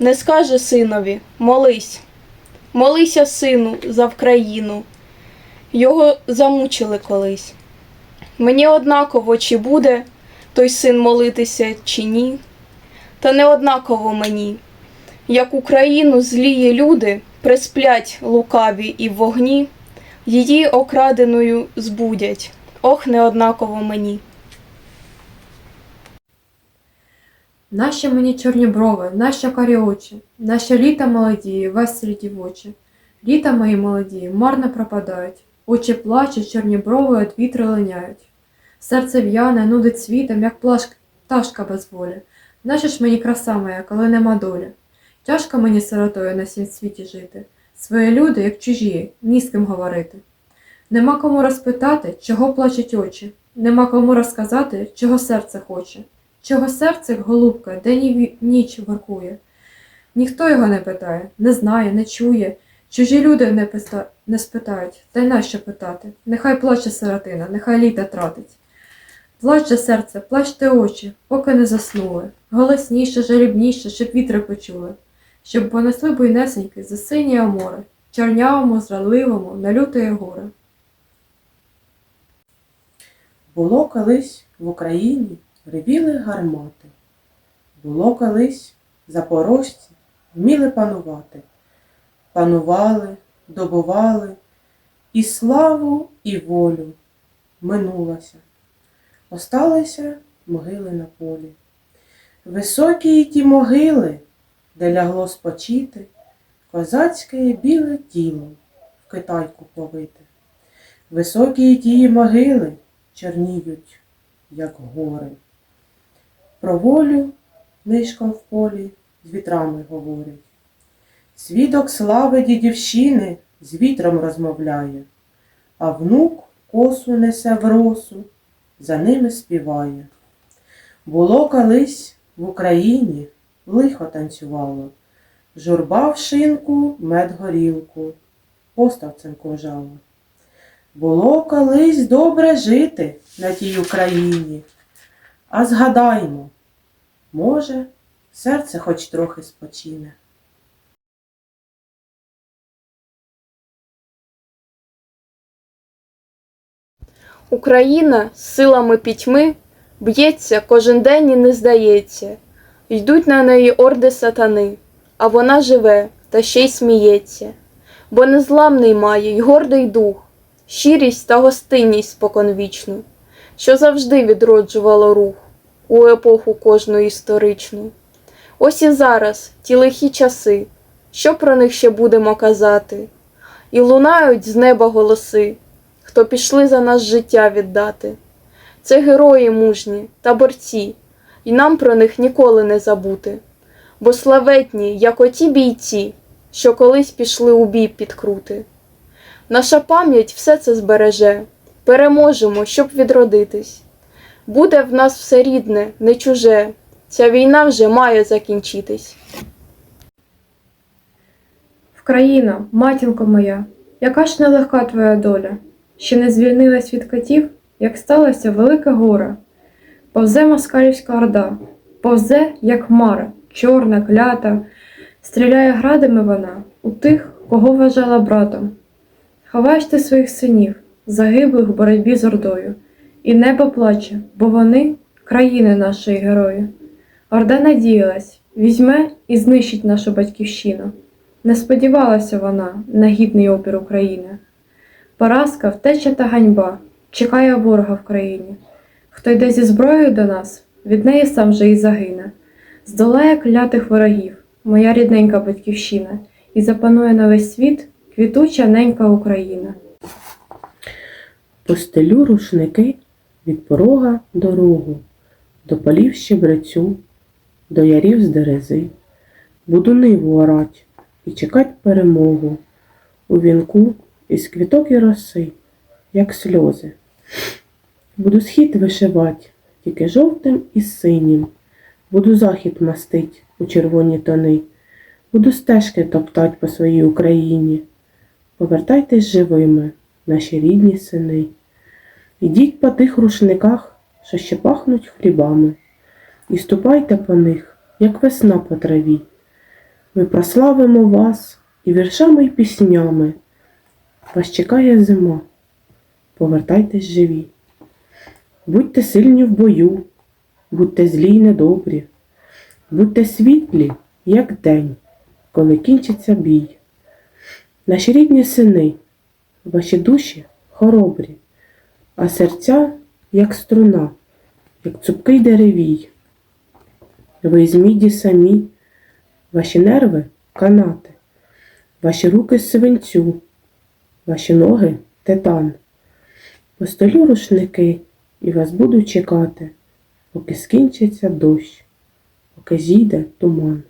не скаже синові молись, молися, сину, за Вкраїну. Його замучили колись. Мені однаково, чи буде той син молитися, чи ні, та не однаково мені, як Україну злії люди присплять лукаві і вогні, її окраденою збудять, ох, не однаково мені. Наші мені чорні брови, наші карі очі, наші літа молоді, веселі дівочі. Літа мої молоді, марно пропадають, очі плачуть, чорні брови від вітру линяють. Серце в'яне, нудить світом, як плаш... пташка без волі. Наша ж мені краса моя, коли нема долі. Тяжко мені сиротою на сім світі жити. Свої люди, як чужі, ні з ким говорити. Нема кому розпитати, чого плачуть очі, нема кому розказати, чого серце хоче. Чого серце, голубка, день і ніч воркує. Ніхто його не питає, не знає, не чує. Чужі люди не, писта... не спитають, та й нащо питати? Нехай плаче сиротина, нехай літа тратить. Плаче серце, плачте очі, поки не заснули. Голосніше, жалібніше, щоб вітри почули, щоб понесли буйнесеньки за синє море, чорнявому, зрадливому, на лютої горе. Було колись в Україні ревіли гармати. Було колись запорожці вміли панувати. Панували, добували і славу, і волю минулося. Осталися могили на полі. Високі ті могили, де лягло спочити, козацьке біле тіло в китайку повите. Високі й ті могили чорніють, як гори. Про волю нишком в полі з вітрами говорить. Свідок слави дідівщини з вітром розмовляє, а внук косу несе в росу, за ними співає. Було колись в Україні лихо танцювало, журба в шинку мед горілку, поставцем кожала. Було колись добре жити на тій Україні. А згадаймо, може, серце хоч трохи спочине. Україна з силами пітьми б'ється кожен день і не здається. Йдуть на неї орди сатани, а вона живе та ще й сміється, бо незламний має й гордий дух, щирість та гостинність споконвічну, що завжди відроджувало рух у епоху кожну історичну. Ось і зараз ті лихі часи, що про них ще будемо казати, і лунають з неба голоси хто пішли за нас життя віддати. Це герої мужні та борці, і нам про них ніколи не забути. Бо славетні, як оті бійці, що колись пішли у бій підкрути. Наша пам'ять все це збереже, переможемо, щоб відродитись. Буде в нас все рідне, не чуже, ця війна вже має закінчитись. Вкраїно, матінко моя, яка ж нелегка твоя доля, ще не звільнилась від котів, як сталося велике горе. Повзе москалівська орда, повзе, як хмара, чорна, клята, стріляє градами вона у тих, кого вважала братом. Ховаєш ти своїх синів, загиблих в боротьбі з ордою, і небо плаче, бо вони країни нашої герої. Орда надіялась, візьме і знищить нашу батьківщину. Не сподівалася вона на гідний опір України. Поразка, втеча та ганьба чекає ворога в країні. Хто йде зі зброєю до нас, від неї сам же і загине. Здолає клятих ворогів, моя рідненька батьківщина, і запанує на весь світ квітуча ненька Україна. Постелю рушники від порога дорогу, до полів щебрецю, до ярів з дерези. Буду ниву орать і чекать перемогу. У вінку із квіток і роси, як сльози. Буду схід вишивать, тільки жовтим і синім. Буду захід мастить у червоні тони. Буду стежки топтать по своїй Україні. Повертайтесь живими, наші рідні сини. Ідіть по тих рушниках, що ще пахнуть хлібами, і ступайте по них, як весна по траві. Ми прославимо вас і віршами, і піснями. Вас чекає зима. Повертайтесь живі. Будьте сильні в бою, будьте злі й недобрі, будьте світлі, як день, коли кінчиться бій. Наші рідні сини, ваші душі хоробрі, а серця, як струна, як цупкий деревій. Ви з міді самі, ваші нерви канати, ваші руки свинцю, ваші ноги титан. Постелю рушники і вас буду чекати, поки скінчиться дощ, поки зійде туман.